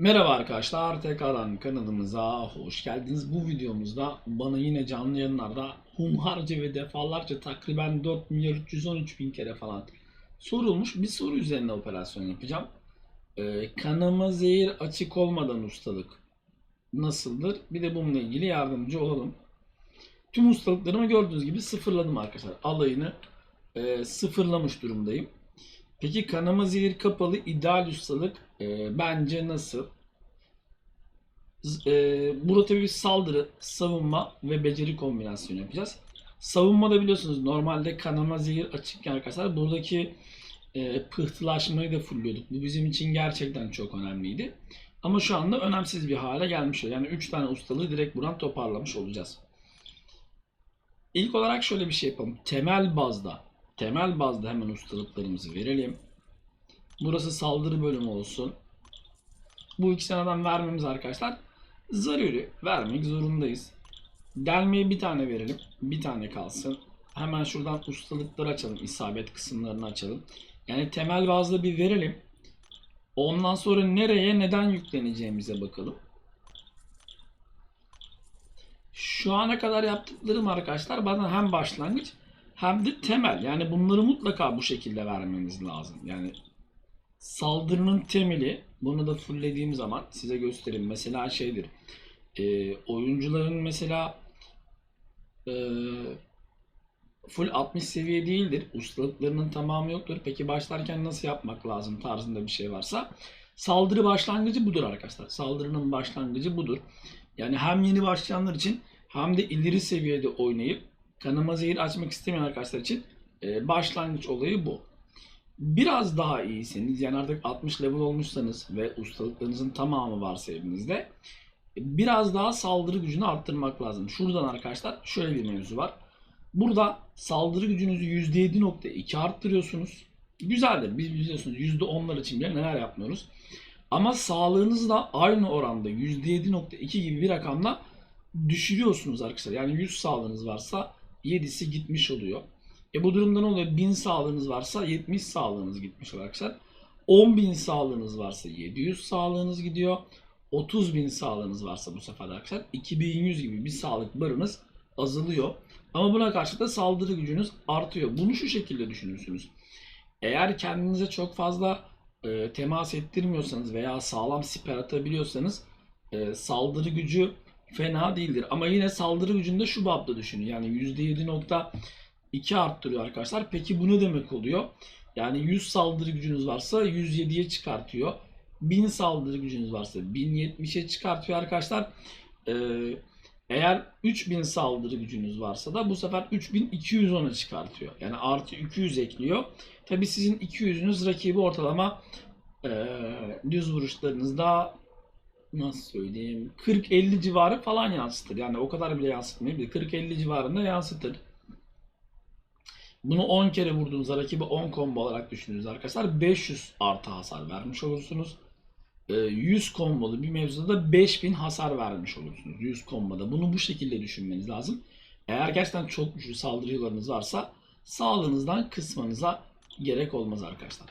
Merhaba arkadaşlar, tekrardan kanalımıza hoş geldiniz. Bu videomuzda bana yine canlı yayınlarda hunharca ve defalarca takriben 4 milyar 313 bin kere falan sorulmuş bir soru üzerine operasyon yapacağım. Ee, kanama zehir açık olmadan ustalık nasıldır? Bir de bununla ilgili yardımcı olalım. Tüm ustalıklarımı gördüğünüz gibi sıfırladım arkadaşlar. Alayını e, sıfırlamış durumdayım. Peki kanama zehir kapalı ideal ustalık e, bence nasıl? E, burada tabii bir saldırı, savunma ve beceri kombinasyonu yapacağız. Savunmada biliyorsunuz normalde kanama zehir açıkken arkadaşlar buradaki e, pıhtılaşmayı da fulluyorduk. Bu bizim için gerçekten çok önemliydi. Ama şu anda önemsiz bir hale gelmiş. Yani 3 tane ustalığı direkt buradan toparlamış olacağız. İlk olarak şöyle bir şey yapalım. Temel bazda, temel bazda hemen ustalıklarımızı verelim. Burası saldırı bölümü olsun. Bu iki seneden vermemiz arkadaşlar zaruri. Vermek zorundayız. Delmeye bir tane verelim. Bir tane kalsın. Hemen şuradan ustalıkları açalım. isabet kısımlarını açalım. Yani temel bazda bir verelim. Ondan sonra nereye neden yükleneceğimize bakalım. Şu ana kadar yaptıklarım arkadaşlar bana hem başlangıç hem de temel. Yani bunları mutlaka bu şekilde vermeniz lazım. Yani saldırının temeli bunu da fulllediğim zaman size göstereyim. Mesela şeydir. e, oyuncuların mesela e, full 60 seviye değildir. Ustalıklarının tamamı yoktur. Peki başlarken nasıl yapmak lazım tarzında bir şey varsa saldırı başlangıcı budur arkadaşlar. Saldırının başlangıcı budur. Yani hem yeni başlayanlar için hem de ileri seviyede oynayıp kanama zehir açmak istemeyen arkadaşlar için e, başlangıç olayı bu. Biraz daha iyiseniz yani artık 60 level olmuşsanız ve ustalıklarınızın tamamı varsa elinizde biraz daha saldırı gücünü arttırmak lazım. Şuradan arkadaşlar şöyle bir mevzu var. Burada saldırı gücünüzü %7.2 arttırıyorsunuz. Güzeldir. Biz biliyorsunuz %10'lar için bile neler yapmıyoruz. Ama sağlığınızı da aynı oranda %7.2 gibi bir rakamla düşürüyorsunuz arkadaşlar. Yani 100 sağlığınız varsa 7'si gitmiş oluyor. E bu durumda ne oluyor? 1000 sağlığınız varsa 70 sağlığınız gitmiş arkadaşlar. 10.000 sağlığınız varsa 700 sağlığınız gidiyor. 30.000 sağlığınız varsa bu sefer arkadaşlar 2100 gibi bir sağlık barınız azalıyor. Ama buna karşı da saldırı gücünüz artıyor. Bunu şu şekilde düşünürsünüz. Eğer kendinize çok fazla e, temas ettirmiyorsanız veya sağlam siper atabiliyorsanız e, saldırı gücü fena değildir. Ama yine saldırı gücünde şu babda düşünün. Yani %7.2 arttırıyor arkadaşlar. Peki bu ne demek oluyor? Yani 100 saldırı gücünüz varsa 107'ye çıkartıyor. 1000 saldırı gücünüz varsa 1070'e çıkartıyor arkadaşlar. Ee, eğer 3000 saldırı gücünüz varsa da bu sefer 3210'a çıkartıyor. Yani artı 200 ekliyor. Tabi sizin 200'ünüz rakibi ortalama e, düz vuruşlarınızda nasıl söyleyeyim 40-50 civarı falan yansıtır. Yani o kadar bile yansıtmayabilir. 40-50 civarında yansıtır. Bunu 10 kere vurduğunuzda rakibi 10 combo olarak düşünürüz arkadaşlar. 500 artı hasar vermiş olursunuz. Ee, 100 kombolu bir mevzuda da 5000 hasar vermiş olursunuz. 100 komboda. Bunu bu şekilde düşünmeniz lazım. Eğer gerçekten çok güçlü saldırılarınız varsa sağlığınızdan kısmanıza gerek olmaz arkadaşlar.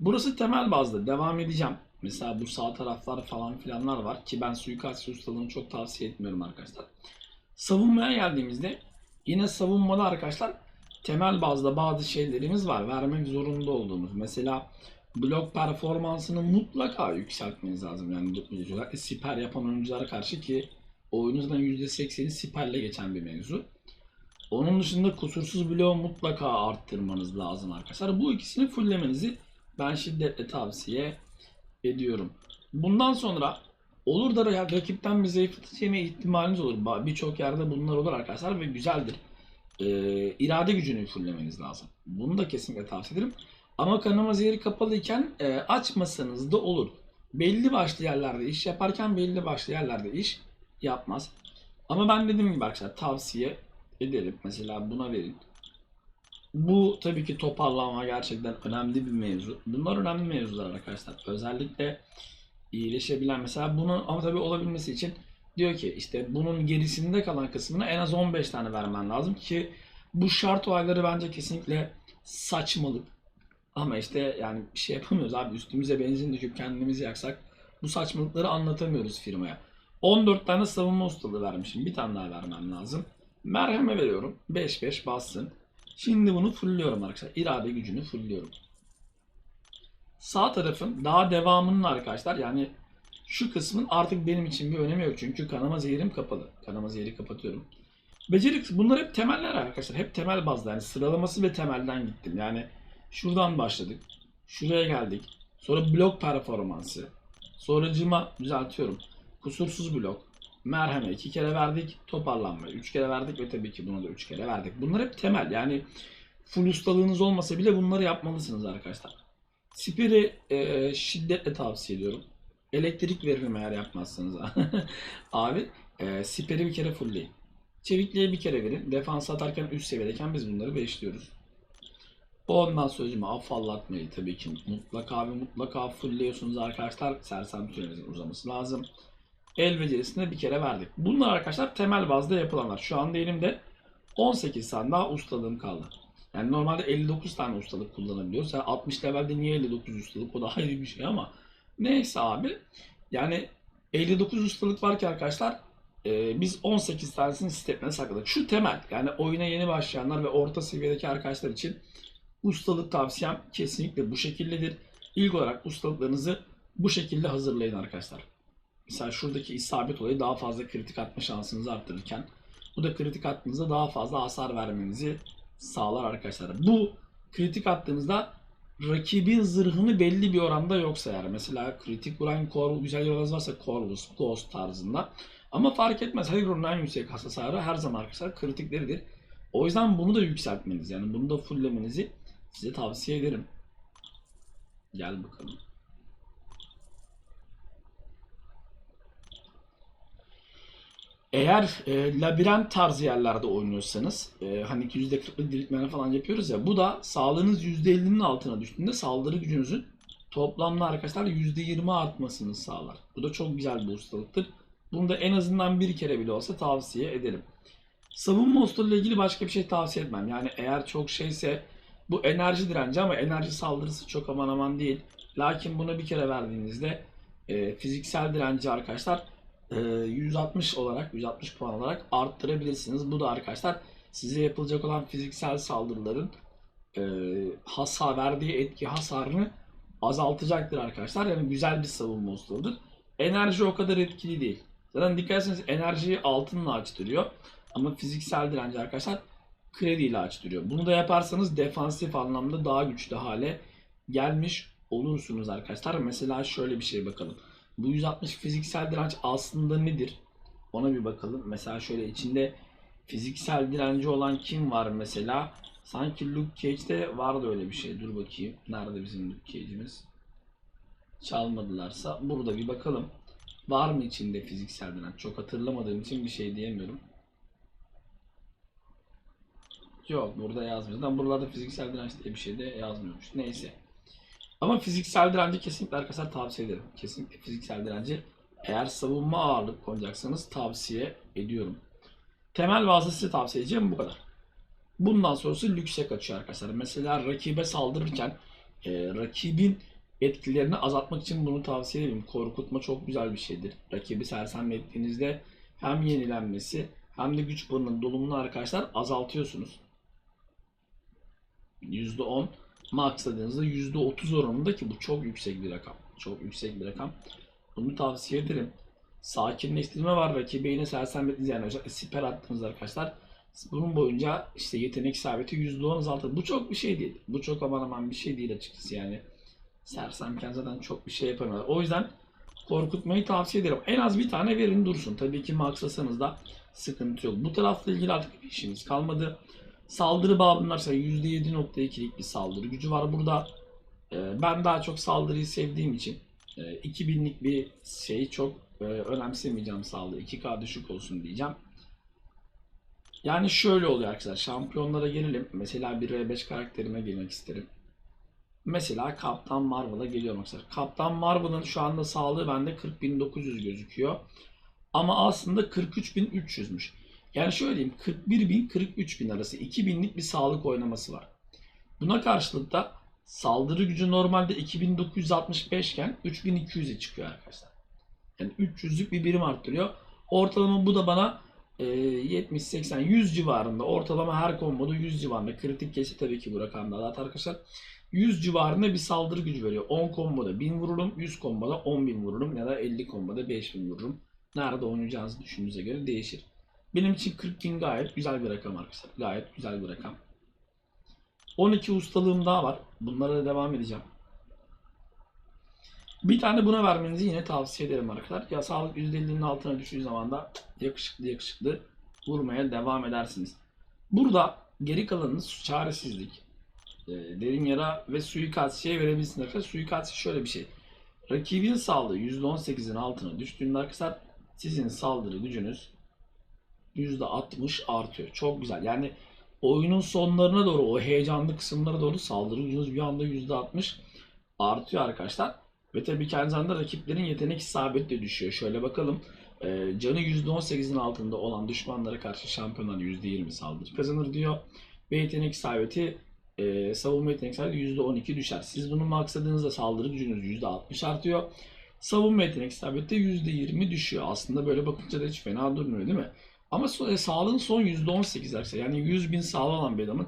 Burası temel bazda. Devam edeceğim. Mesela bu sağ taraflar falan filanlar var ki ben suikast ustalığını çok tavsiye etmiyorum arkadaşlar. Savunmaya geldiğimizde yine savunmada arkadaşlar temel bazda bazı şeylerimiz var. Vermek zorunda olduğumuz. Mesela blok performansını mutlaka yükseltmeniz lazım. Yani özellikle siper yapan oyunculara karşı ki oyunuzdan %80'i siperle geçen bir mevzu. Onun dışında kusursuz bloğu mutlaka arttırmanız lazım arkadaşlar. Bu ikisini fulllemenizi ben şiddetle tavsiye ediyorum. Bundan sonra olur da ra- rakipten bir zayıflatıcı yeme ihtimaliniz olur. Birçok yerde bunlar olur arkadaşlar ve güzeldir. Ee, irade gücünü fulllemeniz lazım. Bunu da kesinlikle tavsiye ederim. Ama kanama zehri kapalıyken e, açmasanız da olur. Belli başlı yerlerde iş yaparken belli başlı yerlerde iş yapmaz. Ama ben dediğim gibi arkadaşlar tavsiye ederim. Mesela buna verin. Bu tabii ki toparlama gerçekten önemli bir mevzu. Bunlar önemli mevzular arkadaşlar. Özellikle iyileşebilen mesela bunun ama tabii olabilmesi için diyor ki işte bunun gerisinde kalan kısmına en az 15 tane vermen lazım ki bu şart olayları bence kesinlikle saçmalık. Ama işte yani bir şey yapamıyoruz abi üstümüze benzin döküp kendimizi yaksak Bu saçmalıkları anlatamıyoruz firmaya. 14 tane savunma ustalığı vermişim. Bir tane daha vermem lazım. Merheme veriyorum. 5-5 bassın. Şimdi bunu fullliyorum arkadaşlar. İrade gücünü fullliyorum. Sağ tarafın daha devamının arkadaşlar yani şu kısmın artık benim için bir önemi yok. Çünkü kanama zehirim kapalı. Kanama zehri kapatıyorum. Beceri bunlar hep temeller arkadaşlar. Hep temel bazda yani sıralaması ve temelden gittim. Yani şuradan başladık. Şuraya geldik. Sonra blok performansı. Sonracıma düzeltiyorum. Kusursuz blok. Merheme iki kere verdik. Toparlanma üç kere verdik ve tabii ki bunu da üç kere verdik. Bunlar hep temel. Yani full ustalığınız olmasa bile bunları yapmalısınız arkadaşlar. Siperi e, şiddetle tavsiye ediyorum. Elektrik veririm eğer yapmazsanız. Abi e, siperi bir kere fullleyin. Çevikliğe bir kere verin. Defans atarken üst seviyedeyken biz bunları beşliyoruz. Ondan sonra afallatmayı tabii ki mutlaka ve mutlaka fullliyorsunuz arkadaşlar. Sersem sürenizin uzaması lazım. El becerisine bir kere verdik. Bunlar arkadaşlar temel bazda yapılanlar. Şu anda elimde 18 tane daha ustalığım kaldı. Yani normalde 59 tane ustalık kullanabiliyoruz. Yani 60 levelde niye 59 ustalık o da ayrı bir şey ama neyse abi. Yani 59 ustalık var ki arkadaşlar e, biz 18 tanesini sistemine sakladık. Şu temel yani oyuna yeni başlayanlar ve orta seviyedeki arkadaşlar için ustalık tavsiyem kesinlikle bu şekildedir. İlk olarak ustalıklarınızı bu şekilde hazırlayın arkadaşlar. Mesela şuradaki isabet olayı daha fazla kritik atma şansınızı arttırırken bu da kritik attığınızda daha fazla hasar vermenizi sağlar arkadaşlar. Bu kritik attığınızda rakibin zırhını belli bir oranda yoksa eğer mesela kritik vuran Corvus, güzel yolunuz varsa Corvus, Ghost tarzında ama fark etmez. Hero'nun en yüksek hasarı her zaman arkadaşlar kritikleridir. O yüzden bunu da yükseltmeniz yani bunu da fulllemenizi size tavsiye ederim. Gel bakalım. Eğer e, labirent tarzı yerlerde oynuyorsanız e, hani %40'lık diriltmene falan yapıyoruz ya bu da sağlığınız %50'nin altına düştüğünde saldırı gücünüzün toplamda arkadaşlar %20 artmasını sağlar. Bu da çok güzel bir ustalıktır. Bunu da en azından bir kere bile olsa tavsiye ederim. Savunma ustalığı ile ilgili başka bir şey tavsiye etmem. Yani eğer çok şeyse bu enerji direnci ama enerji saldırısı çok aman aman değil. Lakin buna bir kere verdiğinizde e, fiziksel direnci arkadaşlar 160 olarak 160 puan olarak arttırabilirsiniz. Bu da arkadaşlar size yapılacak olan fiziksel saldırıların e, hasar verdiği etki hasarını azaltacaktır arkadaşlar. Yani güzel bir savunma ustalığıdır. Enerji o kadar etkili değil. Zaten dikkat ederseniz enerjiyi altınla açtırıyor. Ama fiziksel direnci arkadaşlar krediyle açtırıyor. Bunu da yaparsanız defansif anlamda daha güçlü hale gelmiş olursunuz arkadaşlar. Mesela şöyle bir şey bakalım. Bu 160 fiziksel direnç aslında nedir? Ona bir bakalım. Mesela şöyle içinde fiziksel direnci olan kim var mesela? Sanki Luke Cage'de vardı öyle bir şey. Dur bakayım. Nerede bizim Luke Cage'imiz? Çalmadılarsa burada bir bakalım. Var mı içinde fiziksel direnç? Çok hatırlamadığım için bir şey diyemiyorum. Yok burada yazmıyor. Zaten buralarda fiziksel direnç diye bir şey de yazmıyormuş. Neyse. Ama fiziksel direnci kesinlikle arkadaşlar tavsiye ederim. Kesinlikle fiziksel direnci eğer savunma ağırlık koyacaksanız tavsiye ediyorum. Temel bazı tavsiye edeceğim bu kadar. Bundan sonrası lükse kaçıyor arkadaşlar. Mesela rakibe saldırırken e, rakibin etkilerini azaltmak için bunu tavsiye ederim. Korkutma çok güzel bir şeydir. Rakibi sersemlettiğinizde hem yenilenmesi hem de güç puanının dolumunu arkadaşlar azaltıyorsunuz. %10 maxladığınızda %30 oranında ki bu çok yüksek bir rakam. Çok yüksek bir rakam. Bunu tavsiye ederim. Sakinleştirme var. Rakibe yine sersemletiniz yani özellikle siper attığınızda arkadaşlar bunun boyunca işte yetenek isabeti %10 azaltır. Bu çok bir şey değil. Bu çok aman aman bir şey değil açıkçası yani. Sersemken zaten çok bir şey yapamıyorlar. O yüzden korkutmayı tavsiye ederim. En az bir tane verin dursun. Tabii ki maxlasanız da sıkıntı yok. Bu tarafla ilgili artık bir işimiz kalmadı. Saldırı babınlarsa %7.2'lik bir saldırı gücü var burada. Ee, ben daha çok saldırıyı sevdiğim için e, 2000'lik bir şeyi çok e, önemsemeyeceğim saldırı. 2K düşük olsun diyeceğim. Yani şöyle oluyor arkadaşlar. Şampiyonlara gelelim. Mesela bir R5 karakterime girmek isterim. Mesela Kaptan Marvel'a geliyorum arkadaşlar. Kaptan Marvel'ın şu anda sağlığı bende 40.900 gözüküyor. Ama aslında 43.300'müş. Yani şöyle diyeyim 41.000 43.000 arası 2000'lik bir sağlık oynaması var. Buna karşılık da Saldırı gücü normalde 2965 iken 3200'e çıkıyor arkadaşlar. Yani 300'lük bir birim arttırıyor. Ortalama bu da bana e, 70, 80, 100 civarında ortalama her komboda 100 civarında kritik kesi tabii ki bu rakamda zaten arkadaşlar 100 civarında bir saldırı gücü veriyor. 10 komboda 1000 vururum, 100 komboda 10.000 vururum ya da 50 komboda 5000 vururum. Nerede oynayacağınızı düşündüğünüze göre değişir. Benim için 40.000 gayet güzel bir rakam arkadaşlar. Gayet güzel bir rakam. 12 ustalığım daha var. Bunlara da devam edeceğim. Bir tane buna vermenizi yine tavsiye ederim arkadaşlar. Ya sağlık %50'nin altına düştüğü zaman da yakışıklı yakışıklı vurmaya devam edersiniz. Burada geri kalanınız çaresizlik, e, derin yara ve suikastçiye verebilirsiniz arkadaşlar. Suikastçi şöyle bir şey. Rakibin sağlığı %18'in altına düştüğünde arkadaşlar sizin saldırı gücünüz %60 artıyor. Çok güzel. Yani oyunun sonlarına doğru o heyecanlı kısımlara doğru saldırı gücünüz bir anda %60 artıyor arkadaşlar. Ve tabii aynı zamanda rakiplerin yetenek isabeti de düşüyor. Şöyle bakalım. Ee, canı %18'in altında olan düşmanlara karşı şampiyonlar %20 saldırı kazanır diyor. Ve yetenek isabeti e, savunma yetenek isabeti %12 düşer. Siz bunun maksadınızda saldırı gücünüz %60 artıyor. Savunma yetenek isabeti de %20 düşüyor. Aslında böyle bakınca da hiç fena durmuyor değil mi? Ama e, sağlığın son %18 arkadaşlar. Yani 100 bin sağlığı olan bir adamın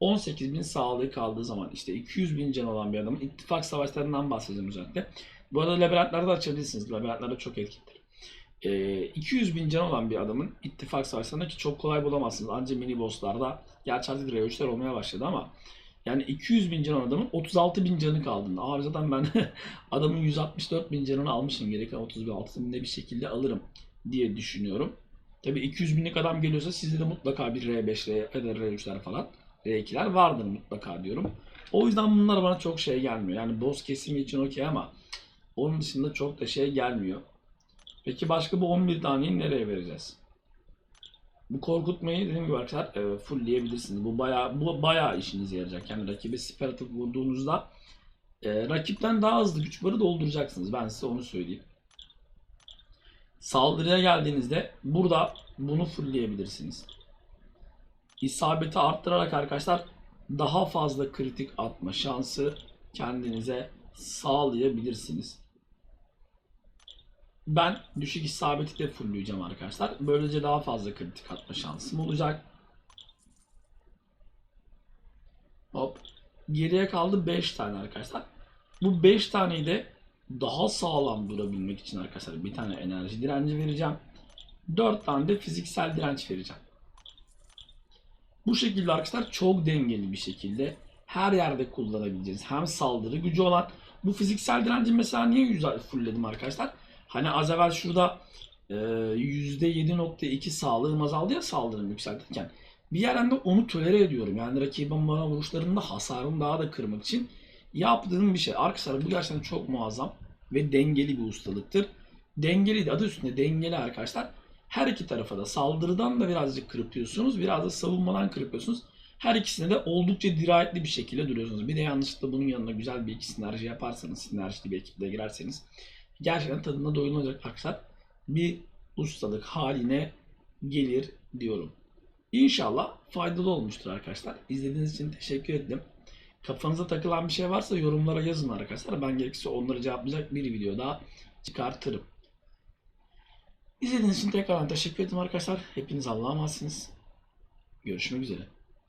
18 bin sağlığı kaldığı zaman işte 200 bin can olan bir adamın ittifak savaşlarından bahsedeceğim özellikle. Bu arada labirentlerde açabilirsiniz. Labirentlerde çok etkilidir. Ee, 200 bin can olan bir adamın ittifak savaşlarında ki çok kolay bulamazsınız. Ancak mini bosslarda gerçi artık R3'ler olmaya başladı ama yani 200 bin can olan adamın 36 bin canı kaldığında. Abi zaten ben adamın 164 bin canını almışım. Gereken 36 binde bir şekilde alırım diye düşünüyorum. Tabi 200 binlik adam geliyorsa sizde de mutlaka bir R5, R ya da R3'ler falan, R2'ler vardır mutlaka diyorum. O yüzden bunlar bana çok şey gelmiyor. Yani boss kesimi için okey ama onun dışında çok da şey gelmiyor. Peki başka bu 11 taneyi nereye vereceğiz? Bu korkutmayı dediğim gibi arkadaşlar e, fullleyebilirsiniz. Bu bayağı bu bayağı işinize yarayacak. Yani rakibe siper atıp vurduğunuzda e, rakipten daha hızlı güç barı dolduracaksınız. Ben size onu söyleyeyim. Saldırıya geldiğinizde burada bunu fullleyebilirsiniz. İsabeti arttırarak arkadaşlar daha fazla kritik atma şansı kendinize sağlayabilirsiniz. Ben düşük isabeti de fullleyeceğim arkadaşlar. Böylece daha fazla kritik atma şansım olacak. Hop. Geriye kaldı 5 tane arkadaşlar. Bu 5 taneyi de daha sağlam durabilmek için arkadaşlar bir tane enerji direnci vereceğim. 4 tane de fiziksel direnç vereceğim. Bu şekilde arkadaşlar çok dengeli bir şekilde her yerde kullanabileceğiniz hem saldırı gücü olan bu fiziksel direnci mesela niye yüz fullledim arkadaşlar? Hani az evvel şurada e, %7.2 sağlığım azaldı ya saldırımı yükseltirken. Bir yerden de onu tolere ediyorum. Yani rakibin bana vuruşlarında hasarımı daha da kırmak için yaptığım bir şey. Arkadaşlar bu gerçekten çok muazzam ve dengeli bir ustalıktır. Dengeli adı üstünde dengeli arkadaşlar. Her iki tarafa da saldırıdan da birazcık kırpıyorsunuz. Biraz da savunmadan kırpıyorsunuz. Her ikisine de oldukça dirayetli bir şekilde duruyorsunuz. Bir de yanlışlıkla bunun yanına güzel bir iki sinerji yaparsanız, sinerjili bir ekiple girerseniz gerçekten tadına doyulacak arkadaşlar bir ustalık haline gelir diyorum. İnşallah faydalı olmuştur arkadaşlar. İzlediğiniz için teşekkür ederim. Kafanıza takılan bir şey varsa yorumlara yazın arkadaşlar. Ben gerekirse onları cevaplayacak bir video daha çıkartırım. İzlediğiniz için tekrardan teşekkür ederim arkadaşlar. Hepiniz Allah'a emanetsiniz. Görüşmek üzere.